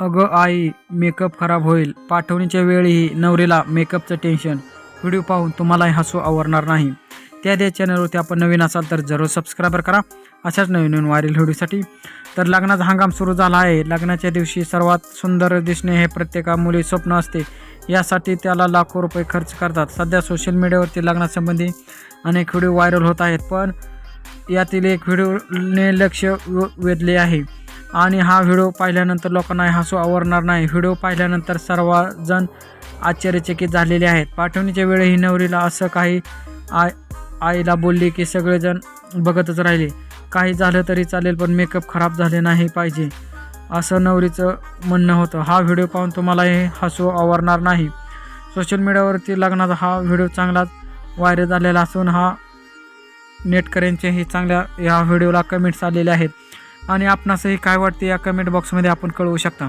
अगं eye makeup खराब होईल. पाठवणीच्या वेळीही नवरीला मेकअपचं टेन्शन. व्हिडिओ पाहून तुम्हालाही हसू आवरणार नाही. त्या त्या चॅनलवरती आपण नवीन असाल तर जरूर सबस्क्राईबर करा. अशाच नवीन नवीन व्हायरल व्हिडिओसाठी. तर लग्नाचा हंगाम सुरू झाला आहे. लग्नाच्या दिवशी सर्वात सुंदर दिसणे हे प्रत्येका मुली स्वप्न असते. यासाठी त्याला लाखो रुपये खर्च करतात. सध्या सोशल मीडियावरती लग्नासंबंधी अनेक व्हिडिओ व्हायरल होत आहेत पण यातील एक व्हिडिओने लक्ष वेधले आहे. आणि हा व्हिडिओ पाहिल्यानंतर लोकांना हसू आवरणार नाही. व्हिडिओ पाहिल्यानंतर सर्वजण आश्चर्यचकित झालेले आहेत. पाठवणीच्या वेळीही नवरीला असं काही आय आईला बोलली की सगळेजण बघतच राहिले. काही झालं तरी चालेल पण मेकअप खराब झाले नाही पाहिजे असं नवरीचं म्हणणं होतं. हा व्हिडिओ पाहून तुम्हाला हे हसू आवरणार नाही. सोशल मीडियावरती लग्नाचा हा व्हिडिओ चांगलाच व्हायरल झालेला असून हा नेटकऱ्यांचेही चांगल्या या व्हिडिओला कमेंट्स आलेले आहेत. आणि आपणासही काय वाटते या कमेंट बॉक्समध्ये आपण कळवू शकता.